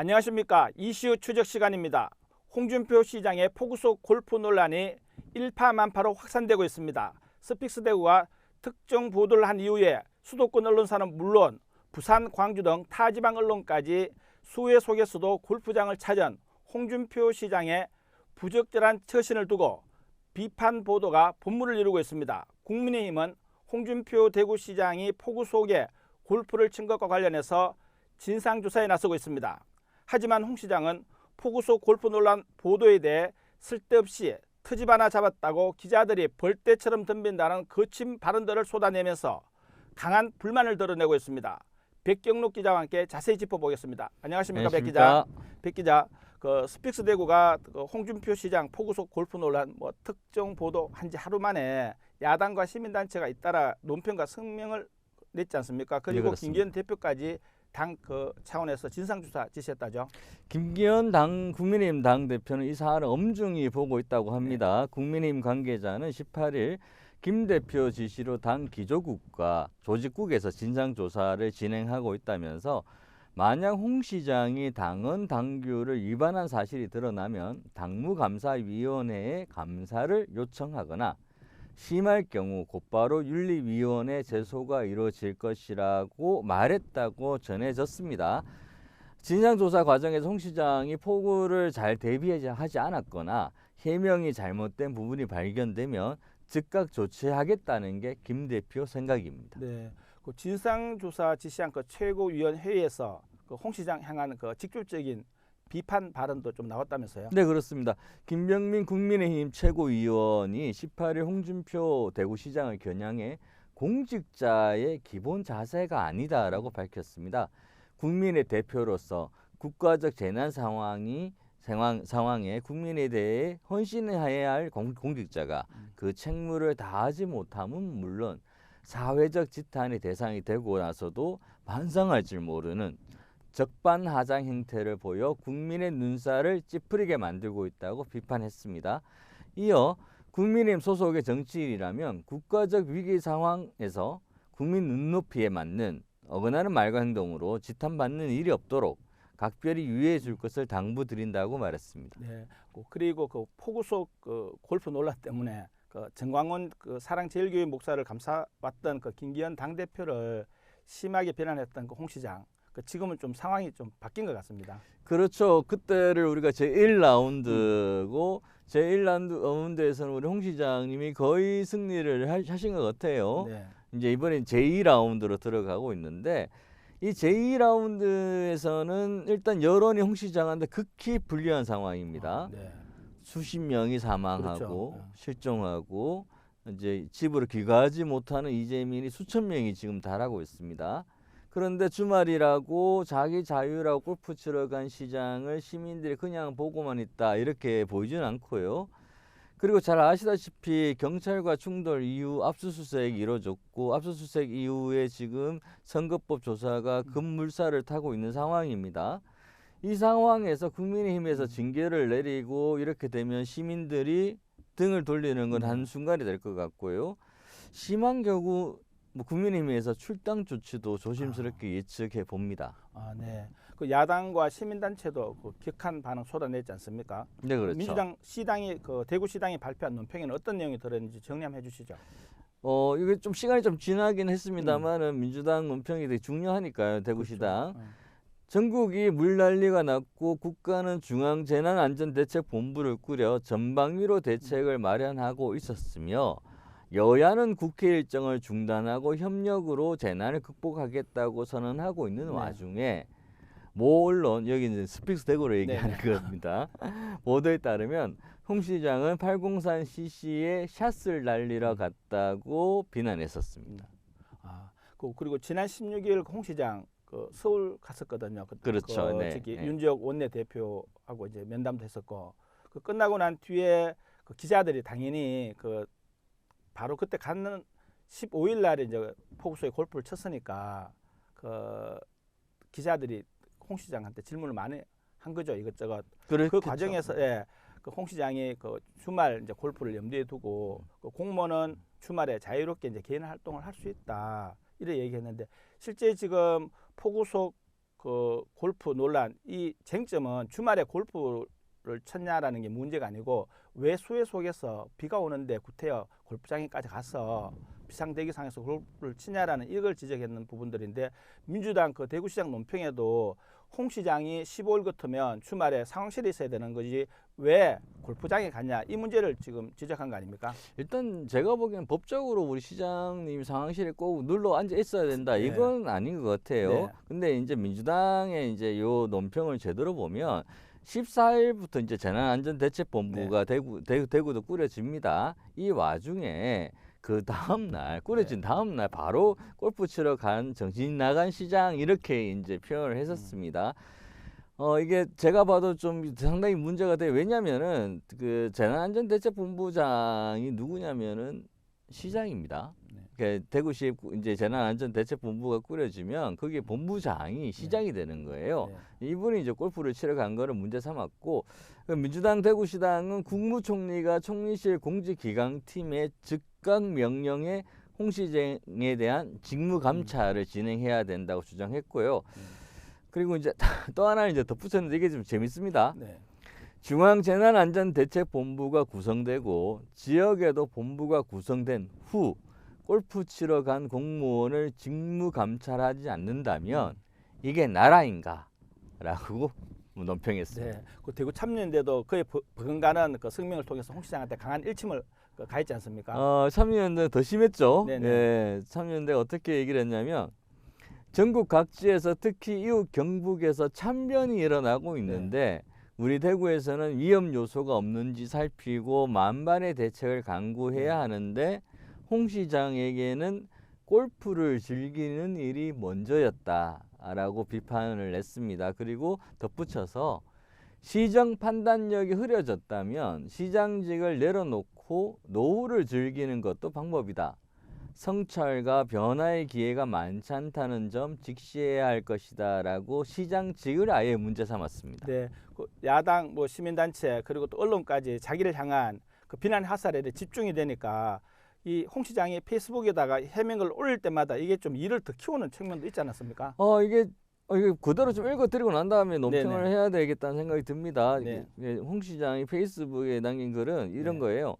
안녕하십니까 이슈 추적 시간입니다. 홍준표 시장의 포구속 골프 논란이 일파만파로 확산되고 있습니다. 스픽스 대구가 특정 보도를 한 이후에 수도권 언론사는 물론 부산, 광주 등 타 지방 언론까지 수해 속에서도 골프장을 찾은 홍준표 시장의 부적절한 처신을 두고 비판 보도가 본물을 이루고 있습니다. 국민의힘은 홍준표 대구시장이 포구 속에 골프를 친 것과 관련해서 진상조사에 나서고 있습니다. 하지만 홍 시장은 포구 속 골프 논란 보도에 대해 쓸데없이 트집 하나 잡았다고 기자들이 벌떼처럼 덤빈다는 거친 발언들을 쏟아내면서 강한 불만을 드러내고 있습니다. 백경록 기자와 함께 자세히 짚어보겠습니다. 안녕하십니까, 백 기자. 백 기자, 그 스픽스 대구가 그 홍준표 시장 포구속 골프 논란 뭐 특정 보도 한 지 하루 만에 야당과 시민단체가 잇따라 논평과 성명을 냈지 않습니까? 그리고 네. 김기현 대표까지 당 그 차원에서 진상조사 지시했다죠. 김기현 당 국민의힘 당 대표는 이 사안을 엄중히 보고 있다고 합니다. 국민의힘 관계자는 18일 김 대표 지시로 당 기조국과 조직국에서 진상 조사를 진행하고 있다면서 만약 홍 시장이 당헌 당규를 위반한 사실이 드러나면 당무감사위원회에 감사를 요청하거나 심할 경우 곧바로 윤리위원회 제소가 이루어질 것이라고 말했다고 전해졌습니다. 진상조사 과정에서 홍 시장이 포구를 잘 대비하지 않았거나 해명이 잘못된 부분이 발견되면 즉각 조치하겠다는 게 김 대표 생각입니다. 네. 그 진상조사 지시한 그 최고위원회의에서 그 홍 시장 향하는 그 직접적인 비판 발언도 좀 나왔다면서요. 네 그렇습니다. 김병민 국민의힘 최고위원이 18일 홍준표 대구시장을 겨냥해 공직자의 기본 자세가 아니다라고 밝혔습니다. 국민의 대표로서 국가적 재난 상황이 상황, 상황에 국민에 대해 헌신해야 할 공, 공직자가 그 책무를 다하지 못함은 물론 사회적 지탄의 대상이 되고 나서도 반성할 줄 모르는 적반하장 행태를 보여 국민의 눈살을 찌푸리게 만들고 있다고 비판했습니다. 이어 국민의힘 소속의 정치인이라면 국가적 위기 상황에서 국민 눈높이에 맞는 어긋나는 말과 행동으로 지탄받는 일이 없도록 각별히 유의해 줄 것을 당부드린다고 말했습니다. 네. 그- 그리고 그 포구 속 그 골프 논란 때문에 그 정광훈 그 사랑제일교회 목사를 감사왔던 그 김기현 당 대표를 심하게 비난했던 그 홍 시장. 그 지금은 좀 상황이 좀 바뀐 것 같습니다. 그렇죠. 그때를 우리가 제 1라운드고 제 1라운드에서는 우리 홍 시장님이 거의 승리를 하- 하신 것 같아요. 네. 이제 이번엔 제2라운드로 들어가고 있는데 이 제2라운드에서는 일단 여론이 홍 시장한테 극히 불리한 상황입니다. 네. 수십 명이 사망하고 그렇죠. 어. 실종하고 이제 집으로 귀가하지 못하는 이재민이 수천 명이 지금 달하고 있습니다. 그런데 주말이라고 자기 자유라고 골프 치러 간 시장을 시민들이 그냥 보고만 있다 이렇게 보이지는 않고요. 그리고 잘 아시다시피 경찰과 충돌 이후 압수수색이 이루어졌고 압수수색 이후에 지금 선거법 조사가 급물살을 타고 있는 상황입니다. 이 상황에서 국민의힘에서 징계를 내리고 이렇게 되면 시민들이 등을 돌리는 건 한순간이 될 것 같고요. 심한 경우 뭐 국민의힘에서 출당 조치도 조심스럽게 예측해 봅니다. 아, 네. 그 야당과 시민단체도 그 격한 반응 쏟아냈지 않습니까? 네, 그렇죠. 민주당 시당이 그 대구 시당이 발표한 논평에는 어떤 내용이 들어있는지 정리 한번 해주시죠. 어 이게 좀 시간이 좀 지나긴 했습니다만은 민주당 논평이 되게 중요하니까요 대구시당 음. 전국이 물난리가 났고 국가는 중앙재난안전대책본부를 꾸려 전방위로 대책을 마련하고 있었으며 여야는 국회 일정을 중단하고 협력으로 재난을 극복하겠다고 선언하고 있는 네. 와중에 모 언론 여기 이제 스픽스 대구로 네. 얘기하는 겁니다. 보도에 따르면 홍 시장은 803 CC에 샷을 날리러 갔다고 비난했었습니다. 아, 그 그리고 지난 16일 홍 시장 그 서울 갔었거든요. 그, 그렇죠. 그 네, 저기 네. 윤지혁 원내 대표하고 이제 면담도 했었고 그 끝나고 난 뒤에 그 기자들이 당연히 그 바로 그때 갔는 15일 날에 이제 포구소에 골프를 쳤으니까 그 기자들이 홍 시장한테 질문을 많이 한 거죠. 이것저것. 그 그렇겠죠. 과정에서 예, 그홍 시장이 그 주말 이제 골프를 염두에 두고 그 공무원은 주말에 자유롭게 이제 개인 활동을 할 수 있다. 이래 얘기했는데 실제 지금 포구 속 그 골프 논란 이 쟁점은 주말에 골프 를 쳤냐라는 게 문제가 아니고 왜 수해 속에서 비가 오는데 구태여 골프장에까지 가서 비상대기상에서 골프를 치냐라는 이걸 지적했는 부분들인데 민주당 그 대구시장 논평에도 홍 시장이 15일 같으면 주말에 상황실에 있어야 되는 거지 왜 골프장에 갔냐 이 문제를 지금 지적한 거 아닙니까? 일단 제가 보기엔 법적으로 우리 시장님 상황실에 꼭 눌러 앉아 있어야 된다. 네. 이건 아닌 것 같아요. 네. 근데 이제 민주당의 이제 요 논평을 제대로 보면 14일부터 이제 재난안전대책본부가 네. 대구, 대구 대구도 꾸려집니다. 이 와중에 그 다음 날 꾸려진 네. 다음 날 바로 골프 치러 간 정신 나간 시장 이렇게 이제 표현을 했었습니다. 어 이게 제가 봐도 좀 상당히 문제가 돼요. 왜냐면은 그 재난안전대책본부장이 누구냐면은 시장입니다. 네. 그 대구시 이제 재난안전대책본부가 꾸려지면 거기에 본부장이 시장이 되는 거예요. 네. 이분이 이제 골프를 치러 간 거를 문제 삼았고 그 민주당 대구시당은 국무총리가 총리실 공직기강팀의 즉각 명령에 홍 시장에 대한 직무 감찰을 진행해야 된다고 주장했고요. 음. 그리고 이제 또 하나 이제 덧붙였는데 이게 좀 재밌습니다. 네. 중앙재난안전대책본부가 구성되고 지역에도 본부가 구성된 후 골프 치러 간 공무원을 직무 감찰하지 않는다면 이게 나라인가? 라고 논평했습니다. 네. 그 대구 참여연대도 그에 버- 버금가는 그 성명을 통해서 홍 시장한테 강한 일침을 그 가했지 않습니까? 어, 참여연대 더 심했죠. 네네. 예, 참여연대가 어떻게 얘기를 했냐면 전국 각지에서 특히 이웃 경북에서 참변이 일어나고 있는데 우리 대구에서는 위험 요소가 없는지 살피고 만반의 대책을 강구해야 네. 하는데 홍 시장에게는 골프를 즐기는 일이 먼저였다라고 비판을 냈습니다. 그리고 덧붙여서 시정 판단력이 흐려졌다면 시장직을 내려놓고 노후를 즐기는 것도 방법이다. 성찰과 변화의 기회가 많지 않다는 점 직시해야 할 것이다라고 시장직을 아예 문제 삼았습니다. 네. 그 야당 뭐 시민단체 그리고 또 언론까지 자기를 향한 그 비난 화살에 집중이 되니까 이 홍 시장이 페이스북에다가 해명을 올릴 때마다 이게 좀 일을 더 키우는 측면도 있지 않았습니까? 어 이게 어, 이게 그대로 좀 읽어드리고 난 다음에 논평을 네네. 해야 되겠다는 생각이 듭니다. 네. 홍 시장이 페이스북에 남긴 글은 이런 네. 거예요.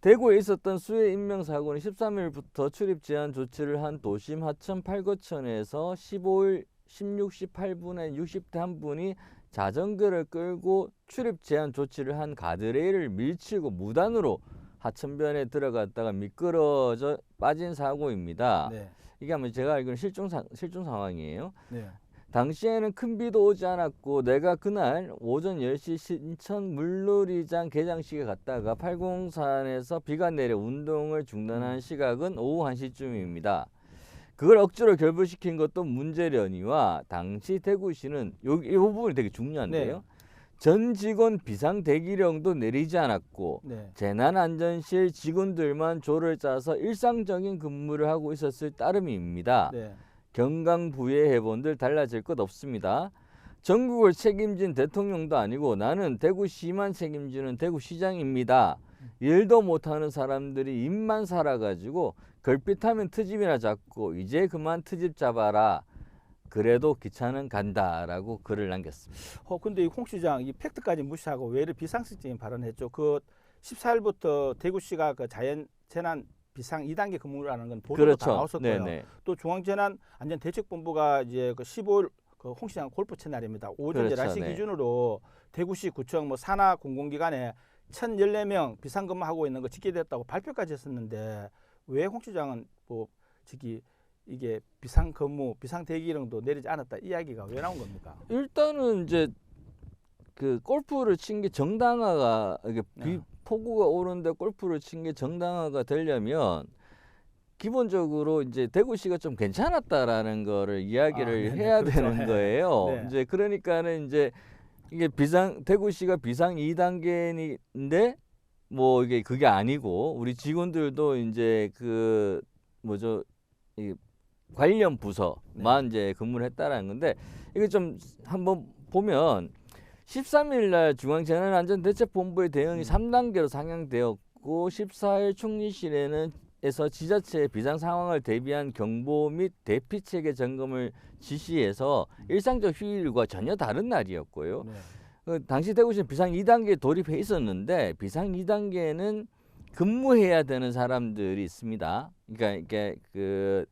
대구에 있었던 수해 인명 사고는 13일부터 출입 제한 조치를 한 도심 하천 팔거천에서 15일 16, 18분에 60대 한 분이 자전거를 끌고 출입 제한 조치를 한 가드레일을 밀치고 무단으로 하천변에 들어갔다가 미끄러져 빠진 사고입니다. 네. 이게 아마 제가 알기로는 실종 상 실종 상황이에요. 네. 당시에는 큰 비도 오지 않았고 내가 그날 오전 10시 신천 물놀이장 개장식에 갔다가 팔공산에서 비가 내려 운동을 중단한 시각은 오후 1시쯤입니다. 그걸 억지로 결부시킨 것도 문제려니와 당시 대구시는 여기 이 부분이 되게 중요한데요. 네. 전 직원 비상 대기령도 내리지 않았고 네. 재난안전실 직원들만 조를 짜서 일상적인 근무를 하고 있었을 따름입니다. 네. 경강 부의 해본들 달라질 것 없습니다. 전국을 책임진 대통령도 아니고 나는 대구시만 책임지는 대구시장입니다. 일도 못하는 사람들이 입만 살아가지고 걸핏하면 트집이나 잡고 이제 그만 트집 잡아라. 그래도 기차는 간다라고 글을 남겼습니다. 어 근데 이홍 시장 이 팩트까지 무시하고 왜 이렇게 비상식적인 발언했죠? 그 14일부터 대구시가 그 자연 재난 비상 2단계 근무라는 건 보도가 다 나왔었고요. 네네. 또 중앙재난안전대책본부가 이제 그 15일 그 홍 시장 골프 치 날입니다. 오전 그렇죠, 11시 네. 기준으로 대구시 구청 뭐 산하 공공기관에 1,014명 비상근무하고 있는 거 집계됐다고 발표까지 했었는데 왜 홍 시장은 뭐 저기 이게 비상 근무, 비상 대기령도 내리지 않았다 이야기가 왜 나온 겁니까? 일단은 이제 그 골프를 친 게 정당화가 이게 비, 네. 폭우가 오는데 골프를 친 게 정당화가 되려면 기본적으로 이제 대구시가 좀 괜찮았다라는 거를 이야기를 아, 네네. 해야 그렇죠. 되는 네. 거예요. 네. 이제 그러니까는 이제 이게 비상 대구시가 비상 2단계인데 뭐 이게 그게 아니고 우리 직원들도 이제 그 뭐죠 이 관련 부서만 네. 이제 근무를 했다라는 건데 이게 좀 한번 보면 13일 날 중앙재난안전대책본부의 대응이 음. 3단계로 상향되었고 14일 총리실에는 에서 지자체의 비상 상황을 대비한 경보 및 대피 체계 점검을 지시해서 일상적 휴일과 전혀 다른 날이었고요. 네. 그 당시 대구시는 비상 2단계에 돌입해 있었는데 비상 2단계는 근무해야 되는 사람들이 있습니다. 그러니까 이게 그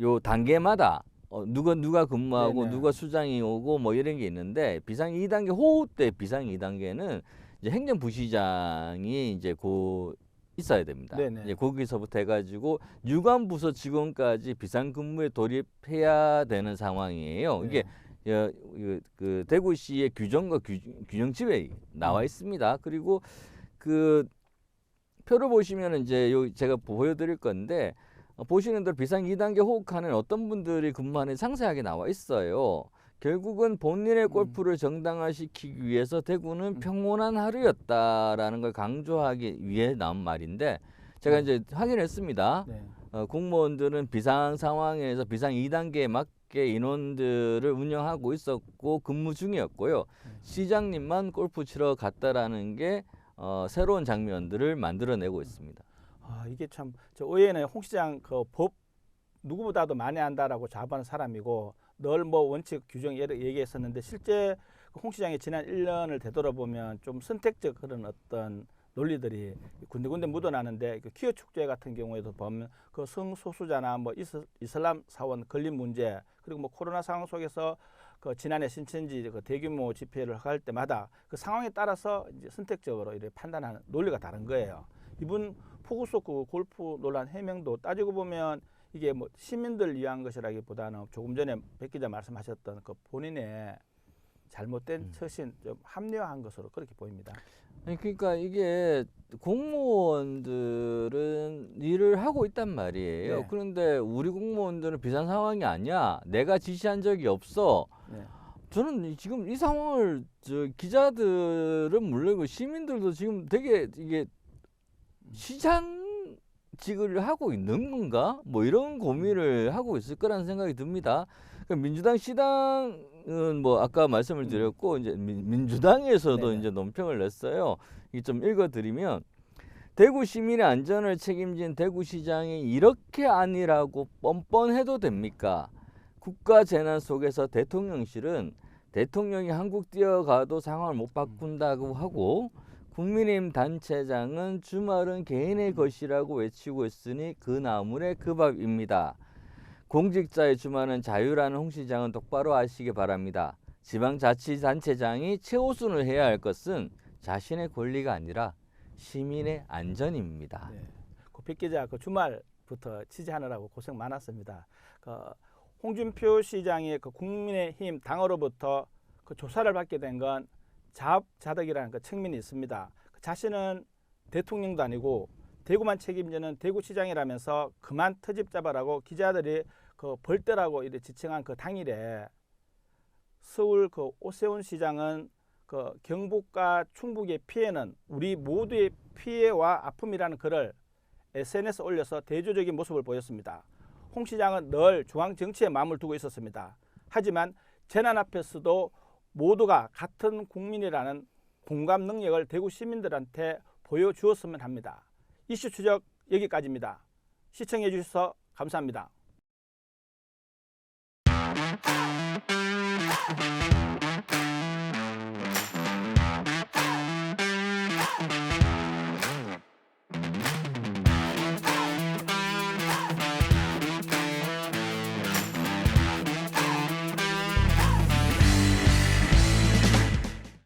요 단계마다 어, 누가 누가 근무하고 네네. 누가 수장이 오고 뭐 이런 게 있는데 비상 2단계 호우 때 비상 2단계는 이제 행정부시장이 이제 고 있어야 됩니다. 네네. 이제 거기서부터 해가지고 유관 부서 직원까지 비상 근무에 돌입해야 되는 상황이에요. 이게 네. 여, 그, 그 대구시의 규정과 규, 균형집에 나와 음. 있습니다. 그리고 그 표를 보시면 이제 요 제가 보여드릴 건데 어, 보시는 대로 비상 2단계 호흡하는 어떤 분들이 근무하는 상세하게 나와 있어요. 결국은 본인의 골프를 정당화시키기 위해서 대구는 음. 평온한 하루였다라는 걸 강조하기 위해 나온 말인데 제가 음. 이제 확인했습니다. 네. 어, 공무원들은 비상 상황에서 비상 2단계에 맞게 인원들을 운영하고 있었고 근무 중이었고요. 음. 시장님만 골프 치러 갔다라는 게 어, 새로운 장면들을 만들어내고 있습니다. 아 이게 참 저 의회는 홍 시장 그 법 누구보다도 많이 안다라고 자부하는 사람이고 늘 뭐 원칙 규정 예를 얘기했었는데 실제 그홍 시장이 지난 1년을 되돌아보면 좀 선택적 그런 어떤 논리들이 군데군데 묻어나는데 그 키어 축제 같은 경우에도 보면 그 성소수자나 뭐 이슬, 이슬람 사원 걸린 문제 그리고 뭐 코로나 상황 속에서 그 지난해 신천지 그 대규모 집회를 할 때마다 그 상황에 따라서 이제 선택적으로 이렇게 판단하는 논리가 다른 거예요. 이분 포구속 그 골프 논란 해명도 따지고 보면 이게 뭐 시민들 위한 것이라기보다는 조금 전에 백 기자 말씀하셨던 그 본인의 잘못된 음. 처신 좀 합리화한 것으로 그렇게 보입니다. 아니, 그러니까 이게 공무원들은 일을 하고 있단 말이에요. 네. 그런데 우리 공무원들은 비상 상황이 아니야. 내가 지시한 적이 없어. 네. 저는 이- 지금 이 상황을 저 기자들은 물론이고 시민들도 지금 되게 이게 시장직을 하고 있는 건가? 뭐 이런 고민을 하고 있을 거라는 생각이 듭니다. 그 민주당 시당은 뭐 아까 말씀을 드렸고 이제 민, 민주당에서도 네네. 이제 논평을 냈어요. 이좀 읽어드리면 대구 시민의 안전을 책임진 대구시장이 이렇게 아니라고 뻔뻔해도 됩니까? 국가 재난 속에서 대통령실은 대통령이 한국 뛰어가도 상황을 못 바꾼다고 하고 국민의힘 단체장은 주말은 개인의 것이라고 외치고 있으니 그 나물의 그 밥입니다. 공직자의 주말은 자유라는 홍 시장은 똑바로 아시기 바랍니다. 지방자치단체장이 최우선을 해야 할 것은 자신의 권리가 아니라 시민의 안전입니다. 네. 그백 기자 그 주말부터 취재하느라고 고생 많았습니다. 그 홍준표 시장의 그 국민의힘 당으로부터 그 조사를 받게 된 건 자업자득이라는 그 측면이 있습니다. 그 자신은 대통령도 아니고 대구만 책임지는 대구시장이라면서 그만 트집 잡아라고 기자들이 그 벌떼라고 이렇게 지칭한 그 당일에 서울 그 오세훈 시장은 그 경북과 충북의 피해는 우리 모두의 피해와 아픔이라는 글을 SNS 에 올려서 대조적인 모습을 보였습니다. 홍 시장은 늘 중앙 정치에 마음을 두고 있었습니다. 하지만 재난 앞에서도 모두가 같은 국민이라는 공감 능력을 대구 시민들한테 보여주었으면 합니다. 이슈 추적 여기까지입니다. 시청해 주셔서 감사합니다.